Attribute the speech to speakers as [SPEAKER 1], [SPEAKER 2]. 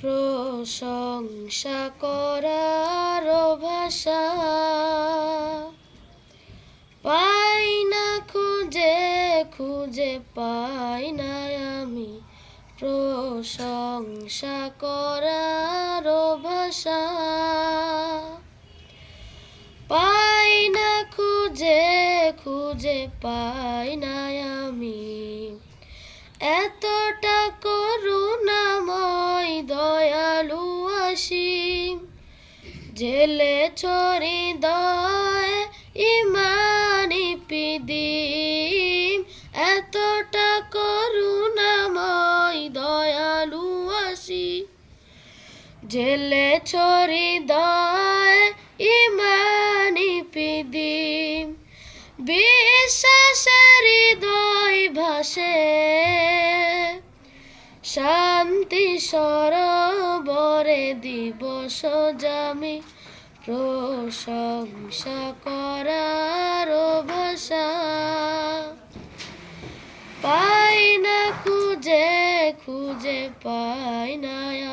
[SPEAKER 1] প্রশংসা করার ভাষা পাই না খুঁজে খুঁজে পাই না আমি। প্রশংসা করার ভাষা পাই না খুঁজে খুঁজে পাই না আমি। আসিম জেলে ছড়ি দয় ইমানি পিদিম। এতটা করুণাময় দয়ালু আসি। জেলে ছড়ি দয় ইমানি পিদিম। বিশ্বাসের হৃদয় ভাসে। শান্তি সরোবরে দিবস জামি প্রশংসা করার ভাষা। পাই না খুঁজে খুঁজে পাই না